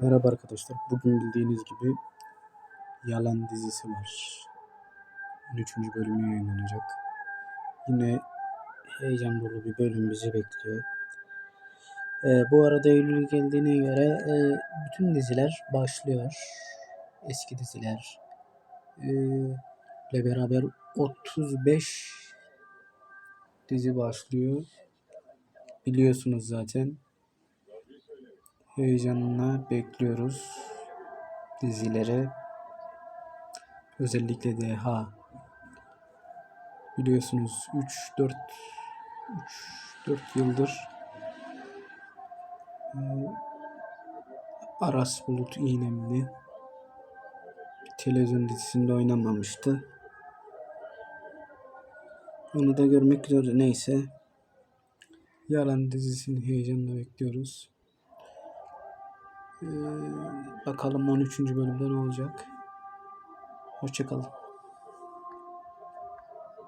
Merhaba arkadaşlar. Bugün bildiğiniz gibi Yalan dizisi var. 13. bölümü yayınlanacak. Yine heyecan dolu bir bölüm bizi bekliyor. Ee, bu arada Eylül geldiğine göre e, bütün diziler başlıyor. Eski diziler. Ee, ile beraber 35 dizi başlıyor. Biliyorsunuz zaten. Heyecanla bekliyoruz dizileri. Özellikle de ha biliyorsunuz 3 4 3 4 yıldır e, Aras Bulut İğnemli televizyon dizisinde oynamamıştı. Onu da görmek üzere neyse. Yalan dizisini heyecanla bekliyoruz. Ee, bakalım 13. bölümde ne olacak. Hoşçakalın.